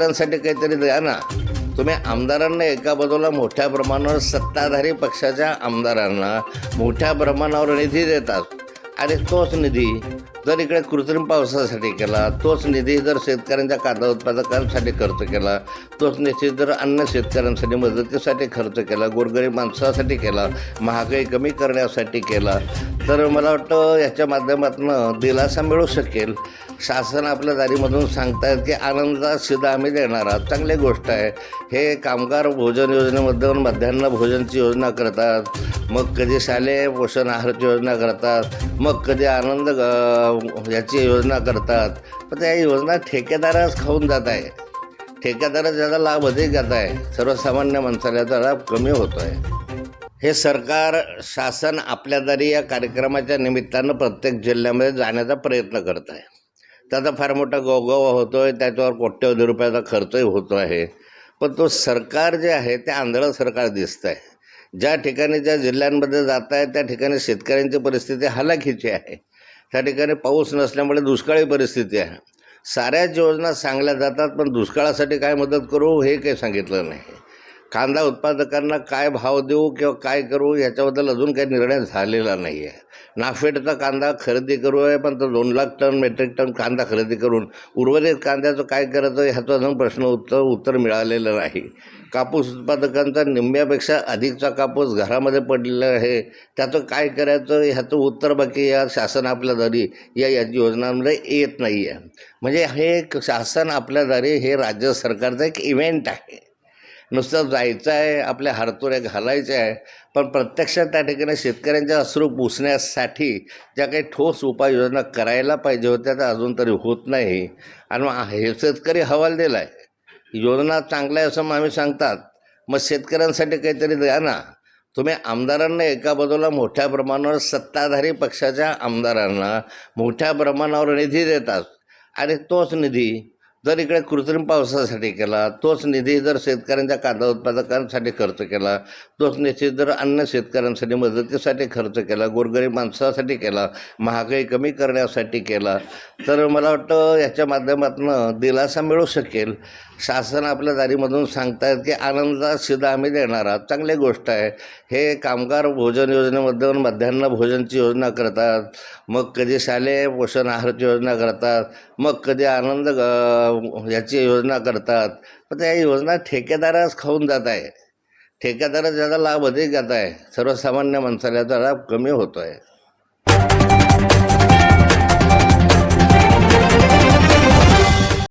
शेतकऱ्यांसाठी काहीतरी द्या ना. तुम्ही आमदारांना एका बाजूला मोठ्या प्रमाणावर सत्ताधारी पक्षाच्या आमदारांना मोठ्या प्रमाणावर निधी देतात. आणि तोच निधी जर इकडे कृत्रिम पावसासाठी केला तोच निधी जर शेतकऱ्यांच्या कांदा उत्पादकांसाठी खर्च केला तोच निधी जर अन्य शेतकऱ्यांसाठी मदतीसाठी खर्च केला गोरगरीब माणसासाठी केला महागाई कमी करण्यासाठी केला तर मला वाटतं याच्या माध्यमातून दिलासा मिळू शकेल. शासन आपल्या दारीमधून सांगतायत की आनंदात सुद्धा आम्ही देणार आहोत. चांगली गोष्ट आहे. हे कामगार भोजन योजनेमधून मध्यान्ह भोजनची योजना करतात. मग कधी शालेय पोषण आहाराची योजना करतात. मग कधी आनंद याची योजना करतात. पण त्या योजना ठेकेदारच खाऊन जात आहे. ठेकेदारच ज्याचा लाभ अधिक जात आहे सर्वसामान्य माणसाला याचा लाभ कमी होतो आहे. हे सरकार शासन आपल्या दारी या कार्यक्रमाच्या निमित्तानं प्रत्येक जिल्ह्यामध्ये जाण्याचा प्रयत्न करत आहे. त्याचा फार मोठा गोगोवा होतो आहे त्याच्यावर कोट्यवधी रुपयाचा खर्चही होतो आहे. पण तो सरकार जे आहे ते आंधळं सरकार दिसतं आहे ज्या ठिकाणी ज्या जिल्ह्यांमध्ये जात आहे त्या ठिकाणी शेतकऱ्यांची परिस्थिती हलाखीची आहे. त्या ठिकाणी पाऊस नसल्यामुळे दुष्काळी परिस्थिती आहे. साऱ्याच योजना सांगल्या जातात पण दुष्काळासाठी काय मदत करू हे काही सांगितलं नाही. कांदा उत्पादकांना काय भाव देऊ किंवा काय करू याच्याबद्दल अजून काही निर्णय झालेला नाही आहे नाफेडचा कांदा खरेदी करू आहे पण तो दोन लाख टन मेट्रिक टन कांदा खरेदी करून उर्वरित कांद्याचं काय करायचं ह्याचं अजून प्रश्न उत्तर उत्तर मिळालेलं नाही. कापूस उत्पादकांचा निम्म्यापेक्षा अधिकचा कापूस घरामध्ये पडलेला आहे. त्याचं काय करायचं ह्याचं उत्तर बाकी या शासन आपल्या दारी या या योजनांमध्ये येत नाही आहे म्हणजे हे एक शासन आपल्या दारी हे राज्य सरकारचं एक इव्हेंट आहे. नुसतं जायचं आहे आपल्या हारतोऱ्या घालायच्या आहे. पण प्रत्यक्षात त्या ठिकाणी शेतकऱ्यांच्या अश्रू पुसण्यासाठी ज्या काही ठोस उपाययोजना करायला पाहिजे होत्या त्या अजून तरी होत नाही. आणि मग हे शेतकरी हवाल दिला आहे योजना चांगल्या आहे असं मग आम्ही सांगतात. मग शेतकऱ्यांसाठी काहीतरी द्या ना. तुम्ही आमदारांना एका बाजूला मोठ्या प्रमाणावर सत्ताधारी पक्षाच्या आमदारांना मोठ्या प्रमाणावर निधी देतात. आणि तोच निधी जर इकडे कृत्रिम पावसासाठी केला तोच निधी जर शेतकऱ्यांच्या कांदा उत्पादकांसाठी खर्च केला तोच निधी जर अन्य शेतकऱ्यांसाठी मदतीसाठी खर्च केला गोरगरीब माणसासाठी केला महागाई कमी करण्यासाठी केला तर मला वाटतं याच्या माध्यमातून दिलासा मिळू शकेल. शासन आपल्या दारीमधून सांगतायत की आनंदात सिधा आम्ही देणार आहोत. चांगली गोष्ट आहे. हे कामगार भोजन योजनेमधून मध्यान्ह भोजनची योजना करतात. मग कधी शालेय पोषण आहाराची योजना करतात. मग कधी आनंद याची योजना करतात. पण त्या योजना ठेकेदारास खाऊन जात आहे. ठेकेदाराचा ज्याचा लाभ अधिक जात आहे. सर्वसामान्य माणसाला याचा लाभ कमी होतो आहे